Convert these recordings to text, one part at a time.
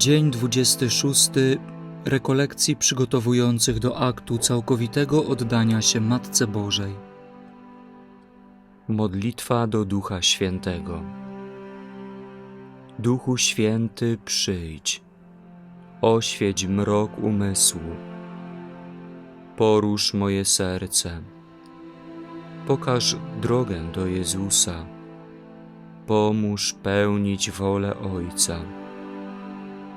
Dzień 26 rekolekcji przygotowujących do aktu całkowitego oddania się Matce Bożej. Modlitwa do Ducha Świętego. Duchu Święty, przyjdź, oświeć mrok umysłu, porusz moje serce, pokaż drogę do Jezusa, pomóż pełnić wolę Ojca.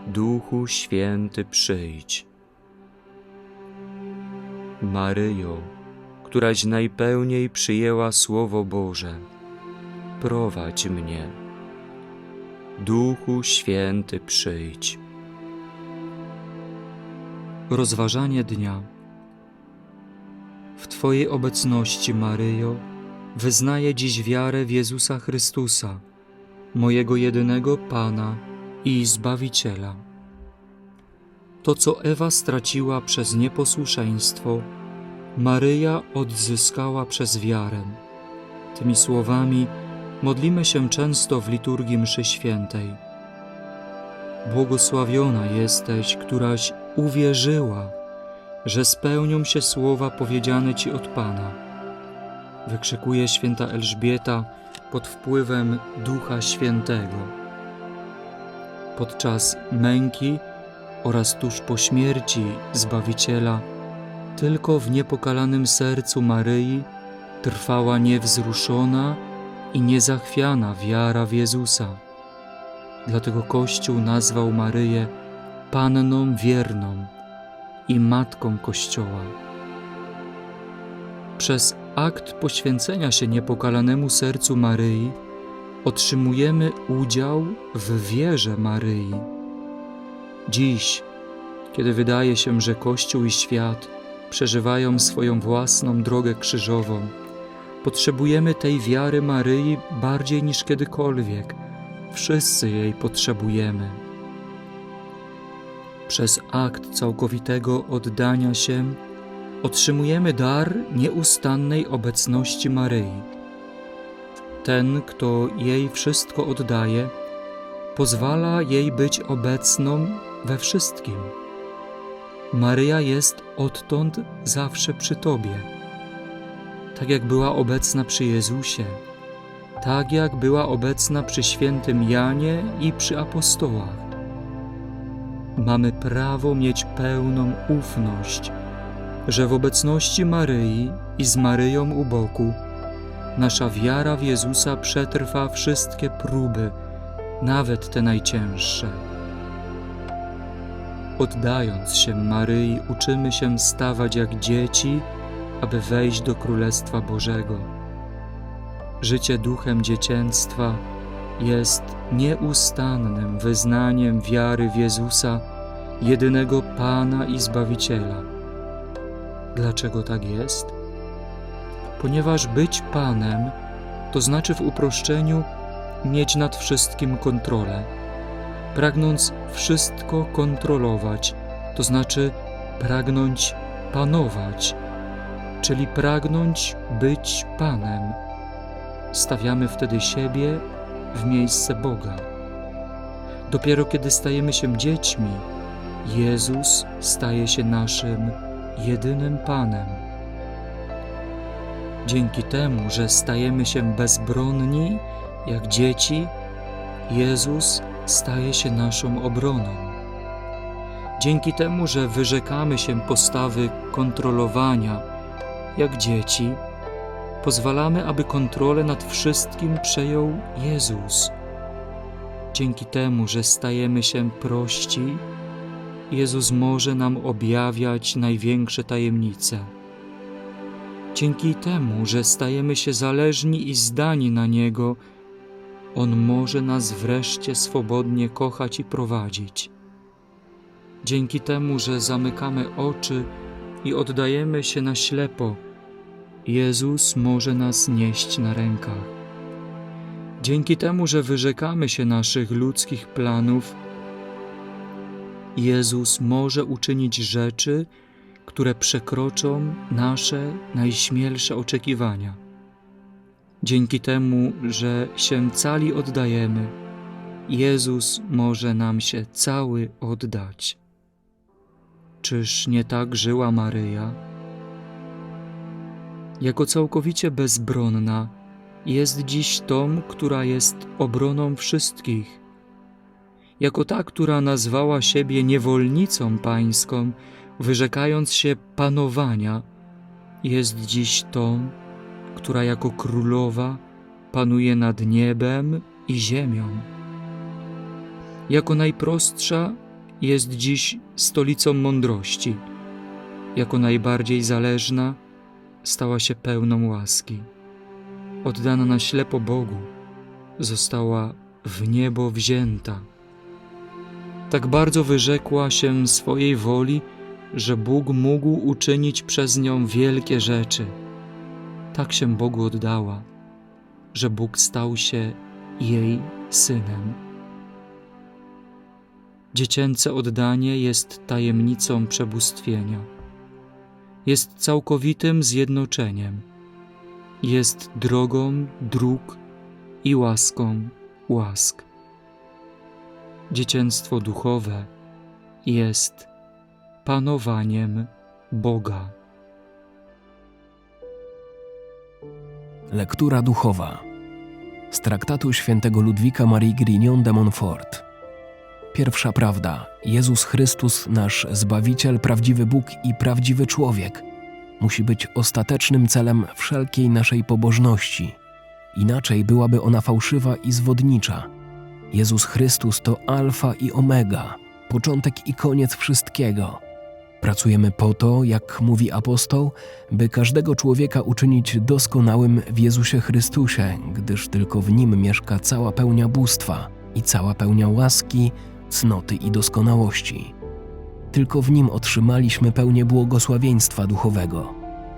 Duchu Święty przyjdź. Maryjo, któraś najpełniej przyjęła Słowo Boże, prowadź mnie. Duchu Święty przyjdź. Rozważanie dnia. W Twojej obecności, Maryjo, wyznaję dziś wiarę w Jezusa Chrystusa, mojego jedynego Pana i Zbawiciela. To, co Ewa straciła przez nieposłuszeństwo, Maryja odzyskała przez wiarę. Tymi słowami modlimy się często w liturgii mszy świętej. Błogosławiona jesteś, któraś uwierzyła, że spełnią się słowa powiedziane Ci od Pana. Wykrzykuje święta Elżbieta pod wpływem Ducha Świętego podczas męki oraz tuż po śmierci Zbawiciela, tylko w niepokalanym sercu Maryi trwała niewzruszona i niezachwiana wiara w Jezusa. Dlatego Kościół nazwał Maryję Panną Wierną i Matką Kościoła. Przez akt poświęcenia się niepokalanemu sercu Maryi otrzymujemy udział w wierze Maryi. Dziś, kiedy wydaje się, że Kościół i świat przeżywają swoją własną drogę krzyżową, potrzebujemy tej wiary Maryi bardziej niż kiedykolwiek. Wszyscy jej potrzebujemy. Przez akt całkowitego oddania się otrzymujemy dar nieustannej obecności Maryi. Ten, kto jej wszystko oddaje, pozwala jej być obecną we wszystkim. Maryja jest odtąd zawsze przy Tobie. Tak jak była obecna przy Jezusie, tak jak była obecna przy świętym Janie i przy apostołach. Mamy prawo mieć pełną ufność, że w obecności Maryi i z Maryją u boku nasza wiara w Jezusa przetrwa wszystkie próby, nawet te najcięższe. Oddając się Maryi, uczymy się stawać jak dzieci, aby wejść do Królestwa Bożego. Życie duchem dziecięctwa jest nieustannym wyznaniem wiary w Jezusa, jedynego Pana i Zbawiciela. Dlaczego tak jest? Ponieważ być Panem to znaczy w uproszczeniu mieć nad wszystkim kontrolę. Pragnąc wszystko kontrolować, to znaczy pragnąć panować, czyli pragnąć być Panem. Stawiamy wtedy siebie w miejsce Boga. Dopiero kiedy stajemy się dziećmi, Jezus staje się naszym jedynym Panem. Dzięki temu, że stajemy się bezbronni jak dzieci, Jezus staje się naszą obroną. Dzięki temu, że wyrzekamy się postawy kontrolowania jak dzieci, pozwalamy, aby kontrolę nad wszystkim przejął Jezus. Dzięki temu, że stajemy się prości, Jezus może nam objawiać największe tajemnice. Dzięki temu, że stajemy się zależni i zdani na Niego, On może nas wreszcie swobodnie kochać i prowadzić. Dzięki temu, że zamykamy oczy i oddajemy się na ślepo, Jezus może nas nieść na rękach. Dzięki temu, że wyrzekamy się naszych ludzkich planów, Jezus może uczynić rzeczy, które przekroczą nasze najśmielsze oczekiwania. Dzięki temu, że się cali oddajemy, Jezus może nam się cały oddać. Czyż nie tak żyła Maryja? Jako całkowicie bezbronna, jest dziś tą, która jest obroną wszystkich. Jako ta, która nazwała siebie niewolnicą pańską, wyrzekając się panowania, jest dziś tą, która jako królowa panuje nad niebem i ziemią. Jako najprostsza jest dziś stolicą mądrości, jako najbardziej zależna stała się pełną łaski. Oddana na ślepo Bogu, została w niebo wzięta. Tak bardzo wyrzekła się swojej woli, że Bóg mógł uczynić przez nią wielkie rzeczy. Tak się Bogu oddała, że Bóg stał się jej synem. Dziecięce oddanie jest tajemnicą przebóstwienia. Jest całkowitym zjednoczeniem. Jest drogą dróg i łaską łask. Dziecięctwo duchowe jest panowaniem Boga. Lektura duchowa z traktatu świętego Ludwika Marii Grignon de Montfort. Pierwsza prawda: Jezus Chrystus, nasz Zbawiciel, prawdziwy Bóg i prawdziwy człowiek, musi być ostatecznym celem wszelkiej naszej pobożności. Inaczej byłaby ona fałszywa i zwodnicza. Jezus Chrystus to Alfa i Omega, początek i koniec wszystkiego. Pracujemy po to, jak mówi apostoł, by każdego człowieka uczynić doskonałym w Jezusie Chrystusie, gdyż tylko w nim mieszka cała pełnia bóstwa i cała pełnia łaski, cnoty i doskonałości. Tylko w nim otrzymaliśmy pełnię błogosławieństwa duchowego.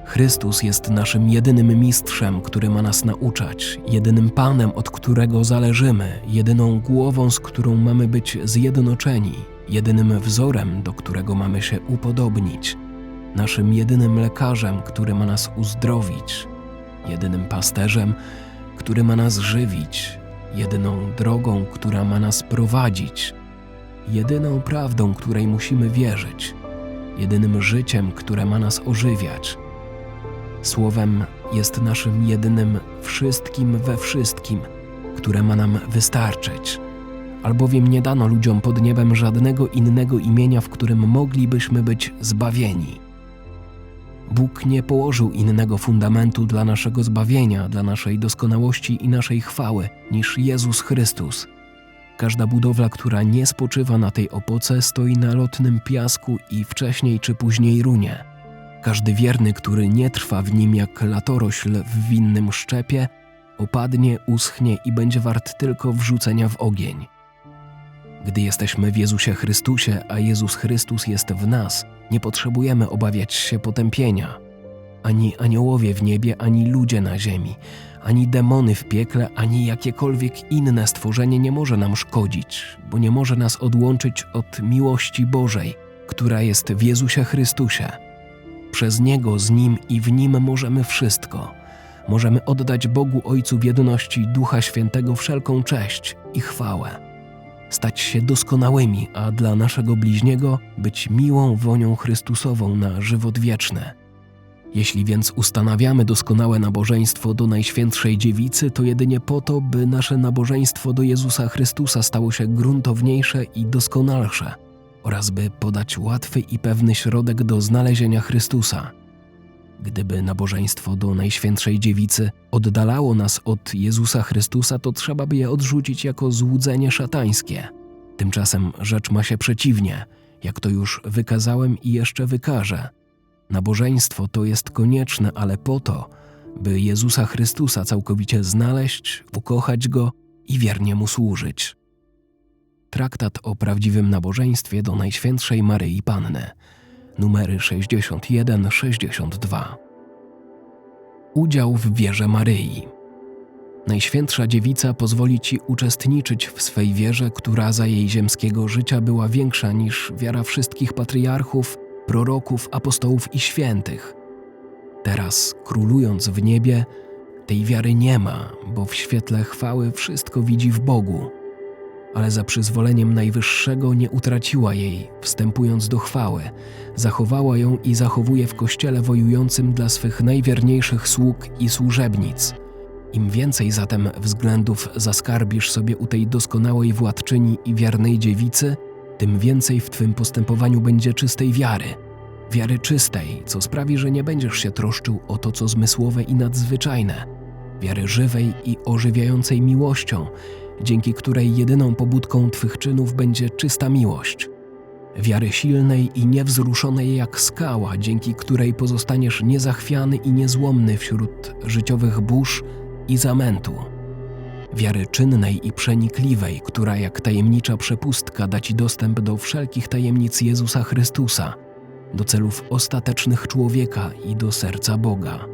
Chrystus jest naszym jedynym mistrzem, który ma nas nauczać, jedynym Panem, od którego zależymy, jedyną głową, z którą mamy być zjednoczeni, jedynym wzorem, do którego mamy się upodobnić, naszym jedynym lekarzem, który ma nas uzdrowić, jedynym pasterzem, który ma nas żywić, jedyną drogą, która ma nas prowadzić, jedyną prawdą, której musimy wierzyć, jedynym życiem, które ma nas ożywiać. Słowem jest naszym jedynym wszystkim we wszystkim, które ma nam wystarczyć. Albowiem nie dano ludziom pod niebem żadnego innego imienia, w którym moglibyśmy być zbawieni. Bóg nie położył innego fundamentu dla naszego zbawienia, dla naszej doskonałości i naszej chwały niż Jezus Chrystus. Każda budowla, która nie spoczywa na tej opoce, stoi na lotnym piasku i wcześniej czy później runie. Każdy wierny, który nie trwa w nim jak latorośl w winnym szczepie, opadnie, uschnie i będzie wart tylko wrzucenia w ogień. Gdy jesteśmy w Jezusie Chrystusie, a Jezus Chrystus jest w nas, nie potrzebujemy obawiać się potępienia. Ani aniołowie w niebie, ani ludzie na ziemi, ani demony w piekle, ani jakiekolwiek inne stworzenie nie może nam szkodzić, bo nie może nas odłączyć od miłości Bożej, która jest w Jezusie Chrystusie. Przez Niego, z Nim i w Nim możemy wszystko. Możemy oddać Bogu Ojcu w jedności Ducha Świętego wszelką cześć i chwałę. Stać się doskonałymi, a dla naszego bliźniego być miłą wonią Chrystusową na żywot wieczny. Jeśli więc ustanawiamy doskonałe nabożeństwo do Najświętszej Dziewicy, to jedynie po to, by nasze nabożeństwo do Jezusa Chrystusa stało się gruntowniejsze i doskonalsze oraz by podać łatwy i pewny środek do znalezienia Chrystusa. Gdyby nabożeństwo do Najświętszej Dziewicy oddalało nas od Jezusa Chrystusa, to trzeba by je odrzucić jako złudzenie szatańskie. Tymczasem rzecz ma się przeciwnie, jak to już wykazałem i jeszcze wykażę. Nabożeństwo to jest konieczne, ale po to, by Jezusa Chrystusa całkowicie znaleźć, ukochać Go i wiernie Mu służyć. Traktat o prawdziwym nabożeństwie do Najświętszej Maryi Panny, numery 61-62. Udział w wierze Maryi. Najświętsza Dziewica pozwoli Ci uczestniczyć w swej wierze, która za jej ziemskiego życia była większa niż wiara wszystkich patriarchów, proroków, apostołów i świętych. Teraz, królując w niebie, tej wiary nie ma, bo w świetle chwały wszystko widzi w Bogu. Ale za przyzwoleniem Najwyższego nie utraciła jej, wstępując do chwały. Zachowała ją i zachowuje w kościele wojującym dla swych najwierniejszych sług i służebnic. Im więcej zatem względów zaskarbisz sobie u tej doskonałej władczyni i wiernej dziewicy, tym więcej w twym postępowaniu będzie czystej wiary. Wiary czystej, co sprawi, że nie będziesz się troszczył o to, co zmysłowe i nadzwyczajne. Wiary żywej i ożywiającej miłością, dzięki której jedyną pobudką twych czynów będzie czysta miłość. Wiary silnej i niewzruszonej jak skała, dzięki której pozostaniesz niezachwiany i niezłomny wśród życiowych burz i zamętu. Wiary czynnej i przenikliwej, która jak tajemnicza przepustka da ci dostęp do wszelkich tajemnic Jezusa Chrystusa, do celów ostatecznych człowieka i do serca Boga.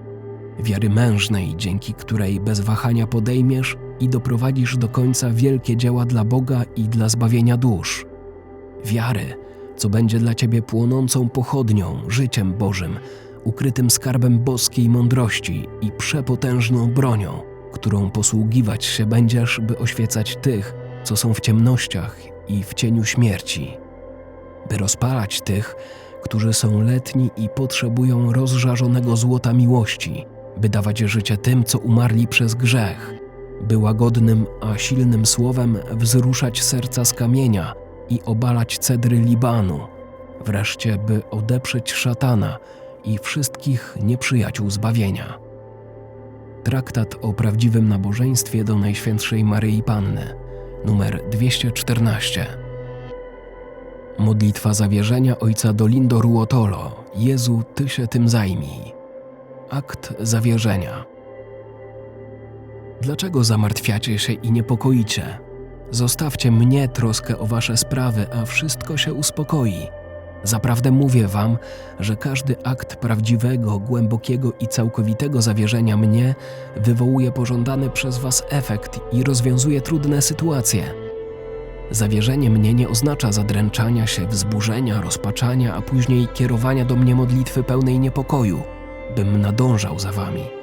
Wiary mężnej, dzięki której bez wahania podejmiesz i doprowadzisz do końca wielkie dzieła dla Boga i dla zbawienia dusz. Wiary, co będzie dla ciebie płonącą pochodnią, życiem Bożym, ukrytym skarbem boskiej mądrości i przepotężną bronią, którą posługiwać się będziesz, by oświecać tych, co są w ciemnościach i w cieniu śmierci, by rozpalać tych, którzy są letni i potrzebują rozżarzonego złota miłości, by dawać życie tym, co umarli przez grzech, by łagodnym, a silnym słowem wzruszać serca z kamienia i obalać cedry Libanu, wreszcie by odeprzeć szatana i wszystkich nieprzyjaciół zbawienia. Traktat o prawdziwym nabożeństwie do Najświętszej Maryi Panny, numer 214. Modlitwa zawierzenia ojca Dolindo Ruotolo. Jezu, Ty się tym zajmij. Akt zawierzenia. Dlaczego zamartwiacie się i niepokoicie? Zostawcie mnie troskę o wasze sprawy, a wszystko się uspokoi. Zaprawdę mówię wam, że każdy akt prawdziwego, głębokiego i całkowitego zawierzenia mnie wywołuje pożądany przez was efekt i rozwiązuje trudne sytuacje. Zawierzenie mnie nie oznacza zadręczania się, wzburzenia, rozpaczania, a później kierowania do mnie modlitwy pełnej niepokoju, bym nadążał za wami.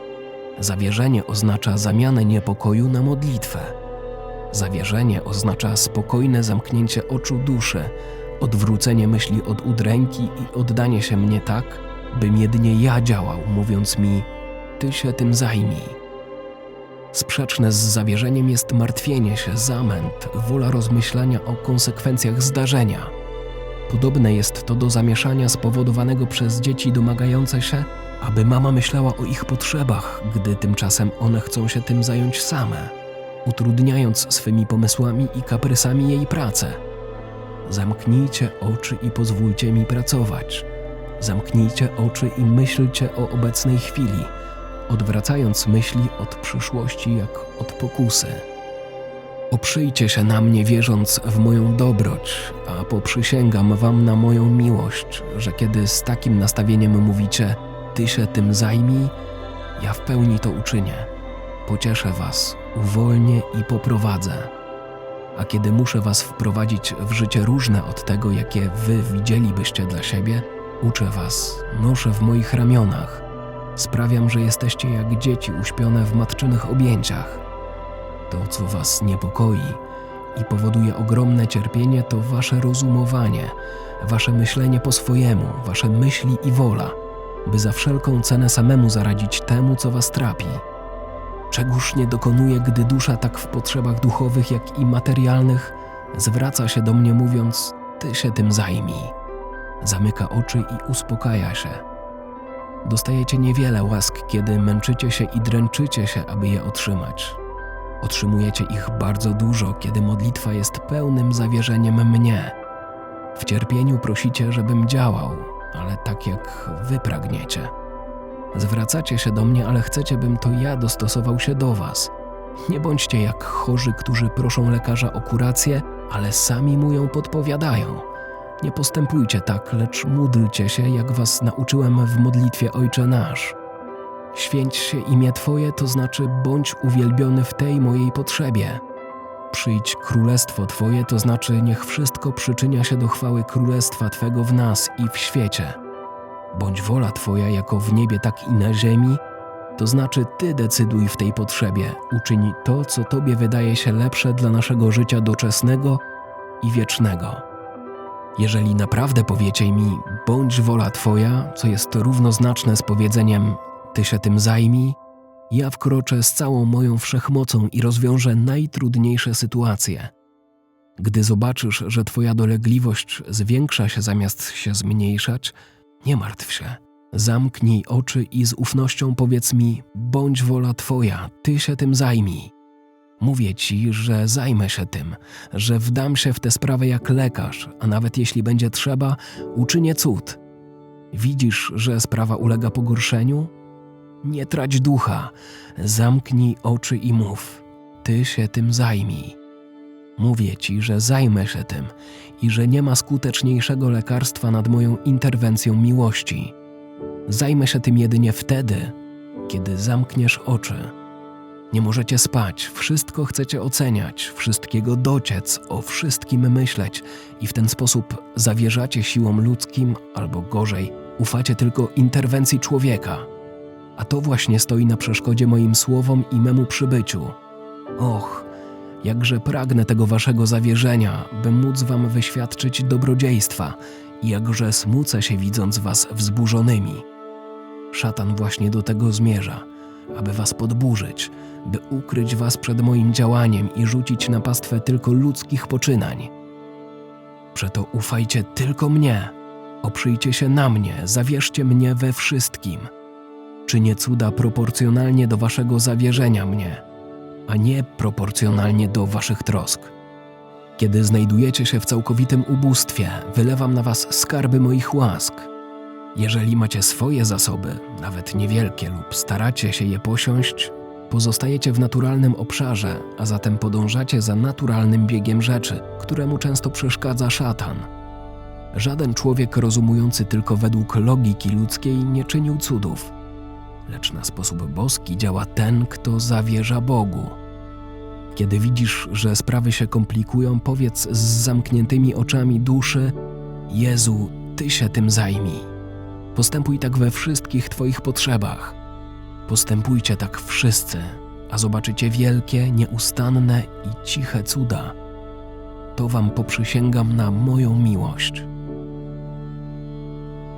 Zawierzenie oznacza zamianę niepokoju na modlitwę. Zawierzenie oznacza spokojne zamknięcie oczu duszy, odwrócenie myśli od udręki i oddanie się mnie tak, bym jedynie ja działał, mówiąc mi: Ty się tym zajmij. Sprzeczne z zawierzeniem jest martwienie się, zamęt, wola rozmyślania o konsekwencjach zdarzenia. Podobne jest to do zamieszania spowodowanego przez dzieci domagające się, aby mama myślała o ich potrzebach, gdy tymczasem one chcą się tym zająć same, utrudniając swymi pomysłami i kaprysami jej pracę. Zamknijcie oczy i pozwólcie mi pracować. Zamknijcie oczy i myślcie o obecnej chwili, odwracając myśli od przyszłości jak od pokusy. Oprzyjcie się na mnie, wierząc w moją dobroć, a poprzysięgam wam na moją miłość, że kiedy z takim nastawieniem mówicie, ty się tym zajmij, ja w pełni to uczynię. Pocieszę was, uwolnię i poprowadzę. A kiedy muszę was wprowadzić w życie różne od tego, jakie wy widzielibyście dla siebie, uczę was, noszę w moich ramionach. Sprawiam, że jesteście jak dzieci uśpione w matczynych objęciach. To, co was niepokoi i powoduje ogromne cierpienie, to wasze rozumowanie, wasze myślenie po swojemu, wasze myśli i wola, by za wszelką cenę samemu zaradzić temu, co was trapi. Czegóż nie dokonuje, gdy dusza tak w potrzebach duchowych, jak i materialnych zwraca się do mnie, mówiąc: Ty się tym zajmij. Zamyka oczy i uspokaja się. Dostajecie niewiele łask, kiedy męczycie się i dręczycie się, aby je otrzymać. Otrzymujecie ich bardzo dużo, kiedy modlitwa jest pełnym zawierzeniem mnie. W cierpieniu prosicie, żebym działał, ale tak jak wy pragniecie. Zwracacie się do mnie, ale chcecie, bym to ja dostosował się do was. Nie bądźcie jak chorzy, którzy proszą lekarza o kurację, ale sami mu ją podpowiadają. Nie postępujcie tak, lecz módlcie się, jak was nauczyłem w modlitwie Ojcze Nasz. Święć się imię Twoje, to znaczy bądź uwielbiony w tej mojej potrzebie. Przyjdź królestwo Twoje, to znaczy niech wszystko przyczynia się do chwały królestwa Twego w nas i w świecie. Bądź wola Twoja jako w niebie, tak i na ziemi. To znaczy, ty decyduj w tej potrzebie, uczyń to, co tobie wydaje się lepsze dla naszego życia doczesnego i wiecznego. Jeżeli naprawdę powiecie mi, bądź wola Twoja, co jest równoznaczne z powiedzeniem, Ty się tym zajmij, ja wkroczę z całą moją wszechmocą i rozwiążę najtrudniejsze sytuacje. Gdy zobaczysz, że Twoja dolegliwość zwiększa się zamiast się zmniejszać, nie martw się. Zamknij oczy i z ufnością powiedz mi: bądź wola Twoja, Ty się tym zajmij. Mówię Ci, że zajmę się tym, że wdam się w tę sprawę jak lekarz, a nawet jeśli będzie trzeba, uczynię cud. Widzisz, że sprawa ulega pogorszeniu? Nie trać ducha, zamknij oczy i mów: Ty się tym zajmij. Mówię Ci, że zajmę się tym i że nie ma skuteczniejszego lekarstwa nad moją interwencją miłości. Zajmę się tym jedynie wtedy, kiedy zamkniesz oczy. Nie możecie spać, wszystko chcecie oceniać, wszystkiego dociec, o wszystkim myśleć i w ten sposób zawierzacie siłom ludzkim, albo gorzej, ufacie tylko interwencji człowieka. A to właśnie stoi na przeszkodzie moim słowom i memu przybyciu. Och, jakże pragnę tego waszego zawierzenia, by móc wam wyświadczyć dobrodziejstwa i jakże smucę się widząc was wzburzonymi. Szatan właśnie do tego zmierza, aby was podburzyć, by ukryć was przed moim działaniem i rzucić na pastwę tylko ludzkich poczynań. Przeto ufajcie tylko mnie, oprzyjcie się na mnie, zawierzcie mnie we wszystkim. Czynię cuda proporcjonalnie do waszego zawierzenia mnie, a nie proporcjonalnie do waszych trosk. Kiedy znajdujecie się w całkowitym ubóstwie, wylewam na was skarby moich łask. Jeżeli macie swoje zasoby, nawet niewielkie, lub staracie się je posiąść, pozostajecie w naturalnym obszarze, a zatem podążacie za naturalnym biegiem rzeczy, któremu często przeszkadza szatan. Żaden człowiek rozumujący tylko według logiki ludzkiej nie czynił cudów, lecz na sposób boski działa ten, kto zawierza Bogu. Kiedy widzisz, że sprawy się komplikują, powiedz z zamkniętymi oczami duszy: Jezu, Ty się tym zajmij. Postępuj tak we wszystkich Twoich potrzebach. Postępujcie tak wszyscy, a zobaczycie wielkie, nieustanne i ciche cuda. To Wam poprzysięgam na moją miłość.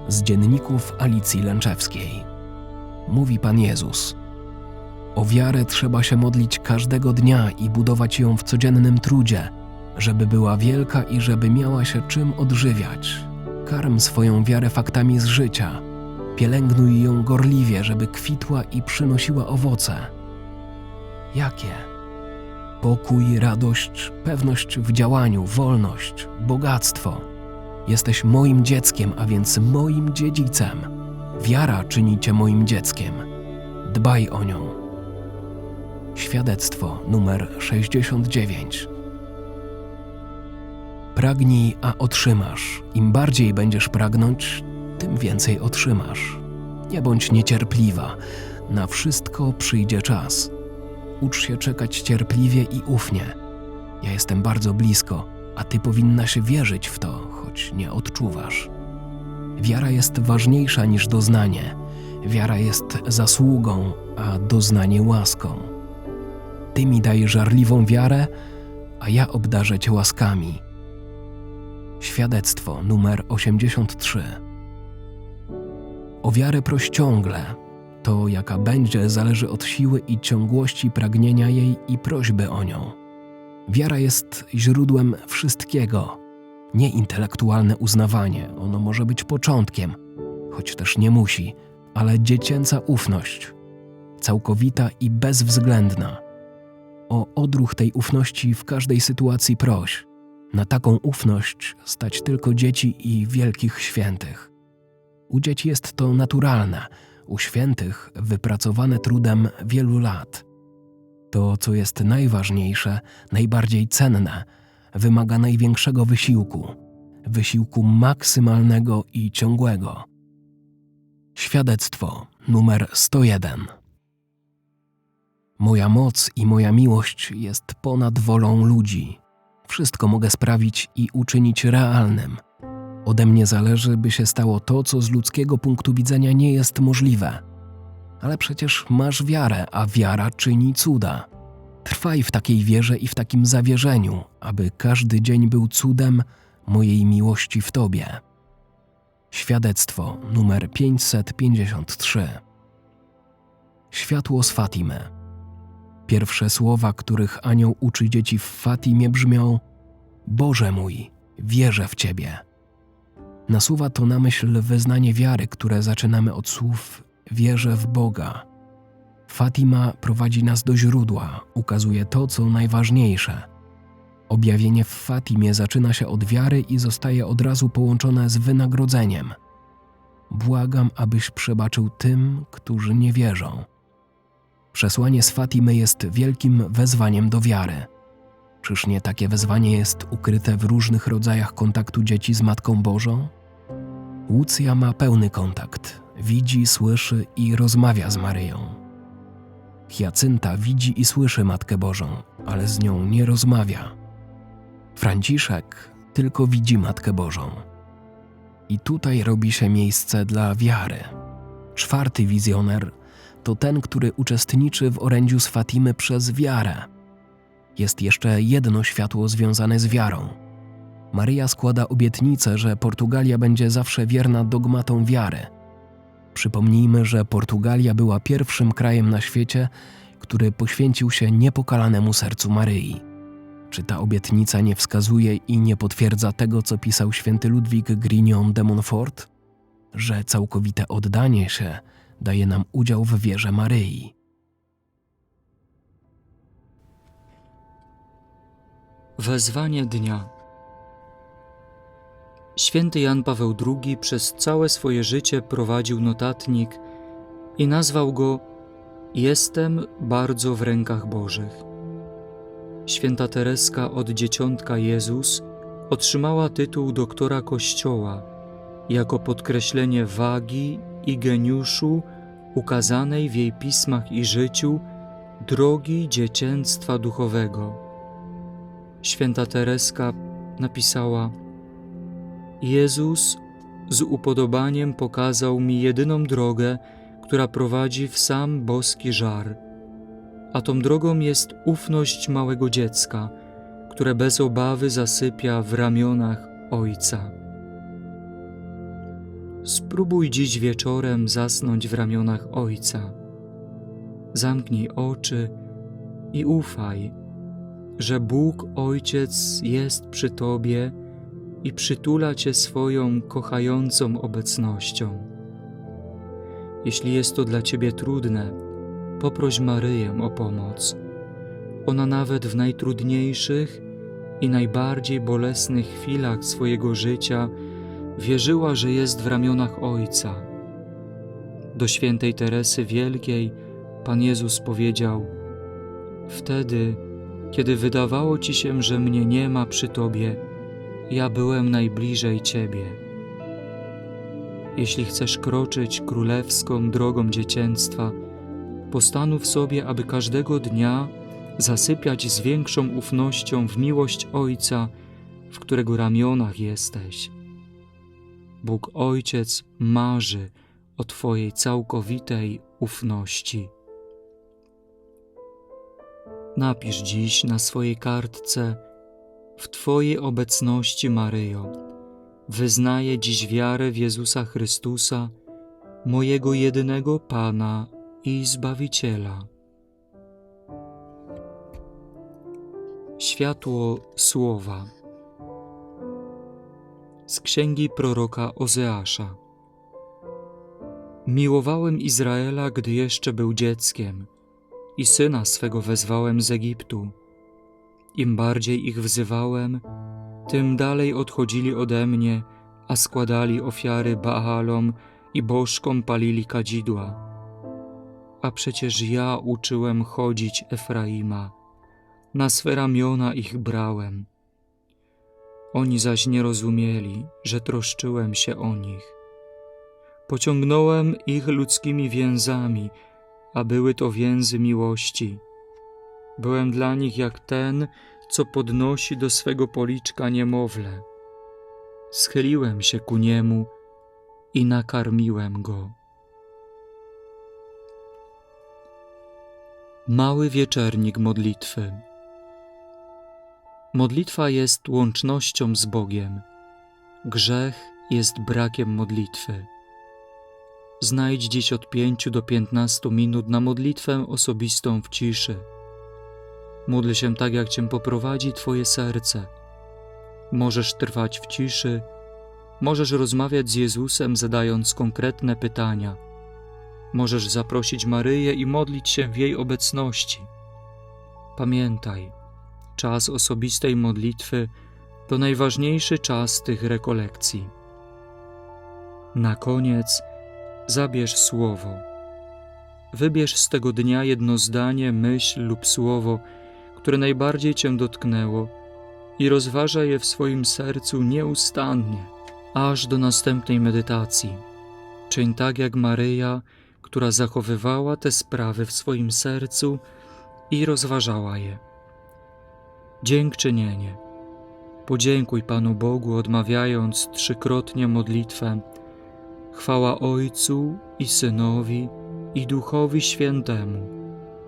Z dzienników Alicji Lęczewskiej. Mówi Pan Jezus. O wiarę trzeba się modlić każdego dnia i budować ją w codziennym trudzie, żeby była wielka i żeby miała się czym odżywiać. Karm swoją wiarę faktami z życia. Pielęgnuj ją gorliwie, żeby kwitła i przynosiła owoce. Jakie? Pokój, radość, pewność w działaniu, wolność, bogactwo. Jesteś moim dzieckiem, a więc moim dziedzicem. Wiara czyni cię moim dzieckiem. Dbaj o nią. Świadectwo numer 69. Pragnij, a otrzymasz. Im bardziej będziesz pragnąć, tym więcej otrzymasz. Nie bądź niecierpliwa, na wszystko przyjdzie czas. Ucz się czekać cierpliwie i ufnie. Ja jestem bardzo blisko, a ty powinnaś wierzyć w to, choć nie odczuwasz. Wiara jest ważniejsza niż doznanie. Wiara jest zasługą, a doznanie łaską. Ty mi daj żarliwą wiarę, a ja obdarzę cię łaskami. Świadectwo numer 83. O wiarę proś ciągle. To, jaka będzie, zależy od siły i ciągłości pragnienia jej i prośby o nią. Wiara jest źródłem wszystkiego. Nie intelektualne uznawanie, ono może być początkiem, choć też nie musi, ale dziecięca ufność, całkowita i bezwzględna. O odruch tej ufności w każdej sytuacji proś. Na taką ufność stać tylko dzieci i wielkich świętych. U dzieci jest to naturalne, u świętych wypracowane trudem wielu lat. To, co jest najważniejsze, najbardziej cenne, wymaga największego wysiłku wysiłku maksymalnego i ciągłego. Świadectwo numer 101. Moja moc i moja miłość jest ponad wolą ludzi. Wszystko mogę sprawić i uczynić realnym. Ode mnie zależy, by się stało to, co z ludzkiego punktu widzenia nie jest możliwe. Ale przecież masz wiarę, a wiara czyni cuda. Trwaj w takiej wierze i w takim zawierzeniu, aby każdy dzień był cudem mojej miłości w Tobie. Świadectwo numer 553 Światło z Fatimy Pierwsze słowa, których anioł uczy dzieci w Fatimie brzmią Boże mój, wierzę w Ciebie. Nasuwa to na myśl wyznanie wiary, które zaczynamy od słów wierzę w Boga. Fatima prowadzi nas do źródła, ukazuje to, co najważniejsze. Objawienie w Fatimie zaczyna się od wiary i zostaje od razu połączone z wynagrodzeniem. Błagam, abyś przebaczył tym, którzy nie wierzą. Przesłanie z Fatimy jest wielkim wezwaniem do wiary. Czyż nie takie wezwanie jest ukryte w różnych rodzajach kontaktu dzieci z Matką Bożą? Łucja ma pełny kontakt, widzi, słyszy i rozmawia z Maryją. Hiacynta widzi i słyszy Matkę Bożą, ale z nią nie rozmawia. Franciszek tylko widzi Matkę Bożą. I tutaj robi się miejsce dla wiary. Czwarty wizjoner to ten, który uczestniczy w orędziu z Fatimy przez wiarę. Jest jeszcze jedno światło związane z wiarą. Maryja składa obietnicę, że Portugalia będzie zawsze wierna dogmatom wiary. Przypomnijmy, że Portugalia była pierwszym krajem na świecie, który poświęcił się niepokalanemu sercu Maryi. Czy ta obietnica nie wskazuje i nie potwierdza tego, co pisał święty Ludwik Grignon de Montfort? Że całkowite oddanie się daje nam udział w wierze Maryi. Wezwanie dnia. Święty Jan Paweł II przez całe swoje życie prowadził notatnik i nazwał go Jestem bardzo w rękach Bożych. Święta Tereska od dzieciątka Jezus otrzymała tytuł doktora Kościoła jako podkreślenie wagi i geniuszu ukazanej w jej pismach i życiu drogi dziecięctwa duchowego. Święta Tereska napisała: Jezus z upodobaniem pokazał mi jedyną drogę, która prowadzi w sam boski żar. A tą drogą jest ufność małego dziecka, które bez obawy zasypia w ramionach Ojca. Spróbuj dziś wieczorem zasnąć w ramionach Ojca. Zamknij oczy i ufaj, że Bóg Ojciec jest przy Tobie i przytula Cię swoją kochającą obecnością. Jeśli jest to dla Ciebie trudne, poproś Maryję o pomoc. Ona nawet w najtrudniejszych i najbardziej bolesnych chwilach swojego życia wierzyła, że jest w ramionach Ojca. Do świętej Teresy Wielkiej Pan Jezus powiedział: Wtedy, kiedy wydawało ci się, że mnie nie ma przy tobie, ja byłem najbliżej ciebie. Jeśli chcesz kroczyć królewską drogą dziecięctwa, postanów sobie, aby każdego dnia zasypiać z większą ufnością w miłość Ojca, w którego ramionach jesteś. Bóg Ojciec marzy o Twojej całkowitej ufności. Napisz dziś na swojej kartce w Twojej obecności, Maryjo. Wyznaję dziś wiarę w Jezusa Chrystusa, mojego jedynego Pana i Zbawiciela. Światło Słowa z księgi proroka Ozeasza. Miłowałem Izraela, gdy jeszcze był dzieckiem, i syna swego wezwałem z Egiptu. Im bardziej ich wzywałem, tym dalej odchodzili ode mnie, a składali ofiary Baalom i bożkom palili kadzidła. A przecież ja uczyłem chodzić Efraima, na swe ramiona ich brałem. Oni zaś nie rozumieli, że troszczyłem się o nich. Pociągnąłem ich ludzkimi więzami, a były to więzy miłości. Byłem dla nich jak ten, co podnosi do swego policzka niemowlę. Schyliłem się ku niemu i nakarmiłem go. Mały wieczernik modlitwy. Modlitwa jest łącznością z Bogiem. Grzech jest brakiem modlitwy. Znajdź dziś od 5 do 15 minut na modlitwę osobistą w ciszy. Módl się tak, jak Cię poprowadzi Twoje serce. Możesz trwać w ciszy, możesz rozmawiać z Jezusem, zadając konkretne pytania. Możesz zaprosić Maryję i modlić się w jej obecności. Pamiętaj, czas osobistej modlitwy to najważniejszy czas tych rekolekcji. Na koniec zabierz słowo. Wybierz z tego dnia jedno zdanie, myśl lub słowo, które najbardziej Cię dotknęło i rozważaj je w swoim sercu nieustannie, aż do następnej medytacji. Czyń tak jak Maryja, która zachowywała te sprawy w swoim sercu i rozważała je. Dziękczynienie. Podziękuj Panu Bogu, odmawiając trzykrotnie modlitwę. Chwała Ojcu i Synowi i Duchowi Świętemu,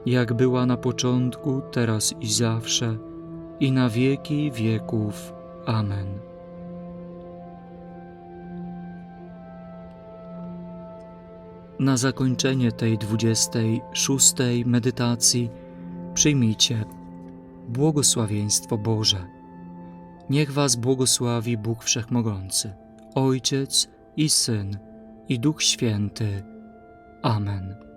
jak była na początku, teraz i zawsze, i na wieki wieków. Amen. Na zakończenie tej 26. medytacji przyjmijcie błogosławieństwo Boże. Niech Was błogosławi Bóg Wszechmogący, Ojciec i Syn i Duch Święty. Amen.